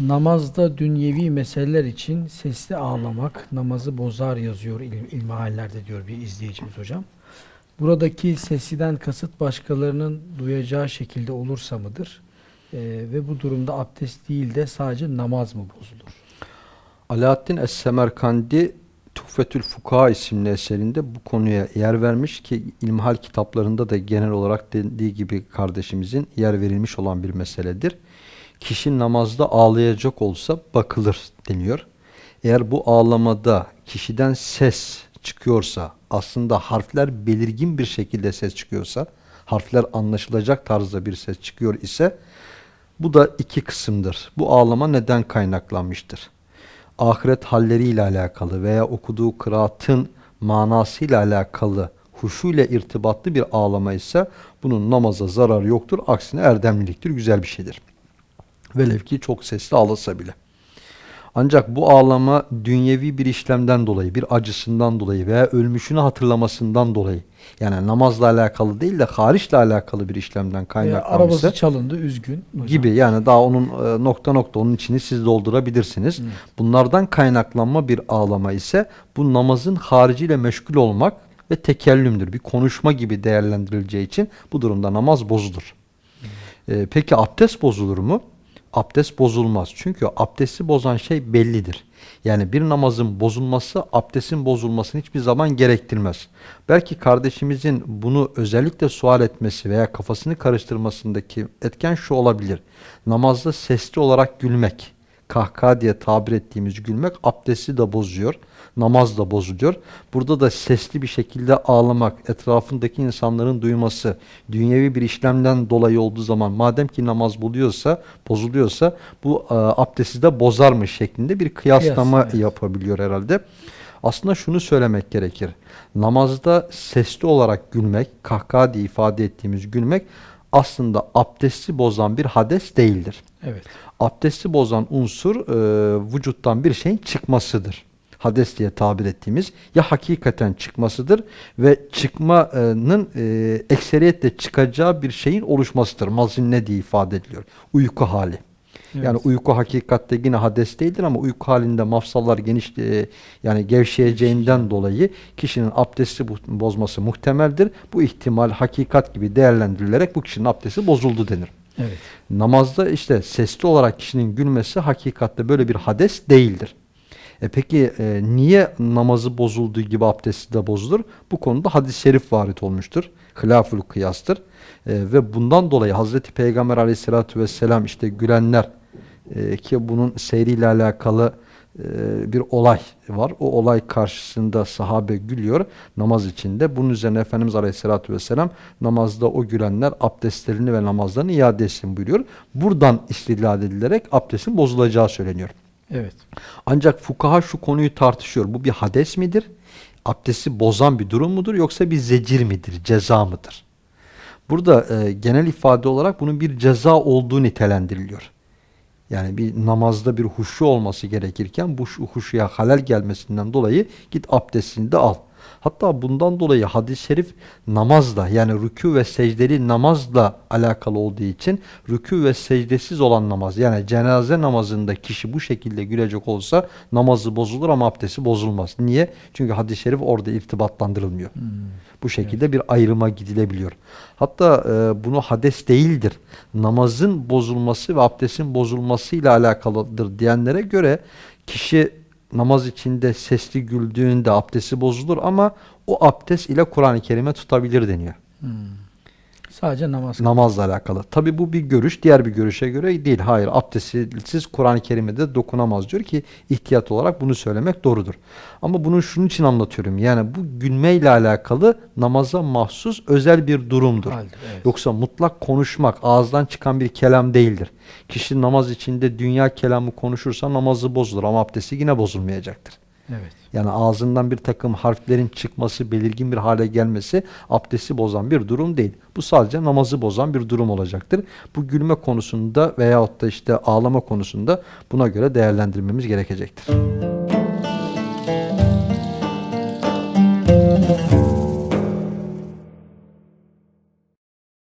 Namazda dünyevi meseleler için sesli ağlamak namazı bozar yazıyor il, ilmihallerde diyor bir izleyicimiz hocam. Buradaki sesliden kasıt başkalarının duyacağı şekilde olursa mıdır? Ee, ve bu durumda abdest değil de sadece namaz mı bozulur? Alaaddin Es-Semerkandi Tuhfetül Fukaha isimli eserinde bu konuya yer vermiş ki ilmihal kitaplarında da genel olarak dediği gibi kardeşimizin yer verilmiş olan bir meseledir. Kişi namazda ağlayacak olsa bakılır deniyor. Eğer bu ağlamada kişiden ses çıkıyorsa, aslında harfler belirgin bir şekilde ses çıkıyorsa, harfler anlaşılacak tarzda bir ses çıkıyor ise bu da iki kısımdır. Bu ağlama neden kaynaklanmıştır? Ahiret halleriyle alakalı veya okuduğu kıraatın manasıyla alakalı huşuyla irtibatlı bir ağlama ise bunun namaza zarar yoktur. Aksine erdemliliktir, güzel bir şeydir. Velev ki çok sesli ağlasa bile. Ancak bu ağlama dünyevi bir işlemden dolayı, bir acısından dolayı veya ölmüşünü hatırlamasından dolayı yani namazla alakalı değil de hariçle alakalı bir işlemden kaynaklanmışsa arabası çalındı üzgün. hocam. gibi yani daha onun e, nokta nokta onun içini siz doldurabilirsiniz. Bunlardan kaynaklanma bir ağlama ise bu namazın hariciyle meşgul olmak ve tekellümdür. Bir konuşma gibi değerlendirileceği için bu durumda namaz bozulur. E, peki abdest bozulur mu? Abdest bozulmaz. Çünkü abdesti bozan şey bellidir. Yani bir namazın bozulması abdestin bozulmasını hiçbir zaman gerektirmez. Belki kardeşimizin bunu özellikle sual etmesi veya kafasını karıştırmasındaki etken şu olabilir. Namazda sesli olarak gülmek, kahkaha diye tabir ettiğimiz gülmek abdesti de bozuyor, namaz da bozuluyor. Burada da sesli bir şekilde ağlamak, etrafındaki insanların duyması, dünyevi bir işlemden dolayı olduğu zaman madem ki namaz buluyorsa, bozuluyorsa bu e, abdesti de bozarmış şeklinde bir kıyaslama Kıyas, evet. yapabiliyor herhalde. Aslında şunu söylemek gerekir. Namazda sesli olarak gülmek, kahkaha diye ifade ettiğimiz gülmek aslında abdesti bozan bir hades değildir. Evet. Abdesti bozan unsur e, vücuttan bir şeyin çıkmasıdır. Hades diye tabir ettiğimiz ya hakikaten çıkmasıdır ve çıkmanın e, ekseriyetle çıkacağı bir şeyin oluşmasıdır. Mazinne diye ifade ediliyor. Uyku hali. Evet. Yani uyku hakikatte yine hades değildir ama uyku halinde mafsallar geniş e, yani gevşeyeceğinden dolayı kişinin abdesti bozması muhtemeldir. Bu ihtimal hakikat gibi değerlendirilerek bu kişinin abdesti bozuldu denir. Evet. Namazda işte sesli olarak kişinin gülmesi hakikatte böyle bir hades değildir. E peki e, niye namazı bozulduğu gibi abdesti de bozulur? Bu konuda hadis-i şerif varit olmuştur. Hilaful kıyastır. E, ve bundan dolayı Hazreti Peygamber aleyhissalatü vesselam işte gülenler e, ki bunun seyriyle alakalı bir olay var. O olay karşısında sahabe gülüyor namaz içinde. Bunun üzerine Efendimiz Aleyhisselatü Vesselam namazda o gülenler abdestlerini ve namazlarını iade etsin buyuruyor. Buradan istidlal edilerek abdestin bozulacağı söyleniyor. Evet. Ancak fukaha şu konuyu tartışıyor. Bu bir hades midir? Abdesti bozan bir durum mudur? Yoksa bir zecir midir? Ceza mıdır? Burada e, genel ifade olarak bunun bir ceza olduğu nitelendiriliyor. Yani bir namazda bir huşu olması gerekirken bu şu- huşuya halel gelmesinden dolayı git abdestini de al. Hatta bundan dolayı hadis-i şerif namazla yani rükû ve secdeli namazla alakalı olduğu için rükû ve secdesiz olan namaz yani cenaze namazında kişi bu şekilde gülecek olsa namazı bozulur ama abdesti bozulmaz. Niye? Çünkü hadis-i şerif orada irtibatlandırılmıyor. Bu şekilde bir ayrıma gidilebiliyor. Hatta e, bunu hades değildir. Namazın bozulması ve abdestin bozulmasıyla alakalıdır diyenlere göre kişi namaz içinde sesli güldüğünde abdesti bozulur ama o abdest ile Kur'an-ı Kerim'e tutabilir deniyor. Sadece namaz. Namazla alakalı. Tabi bu bir görüş. Diğer bir görüşe göre değil. Hayır abdestsiz Kur'an-ı Kerim'e de dokunamaz diyor ki ihtiyat olarak bunu söylemek doğrudur. Ama bunu şunun için anlatıyorum. Yani bu gülmeyle alakalı namaza mahsus özel bir durumdur. Haldir, evet. Yoksa mutlak konuşmak ağızdan çıkan bir kelam değildir. Kişi namaz içinde dünya kelamı konuşursa namazı bozulur ama abdesti yine bozulmayacaktır. Evet. Yani ağzından bir takım harflerin çıkması, belirgin bir hale gelmesi abdesti bozan bir durum değil. Bu sadece namazı bozan bir durum olacaktır. Bu gülme konusunda veyahut da işte ağlama konusunda buna göre değerlendirmemiz gerekecektir.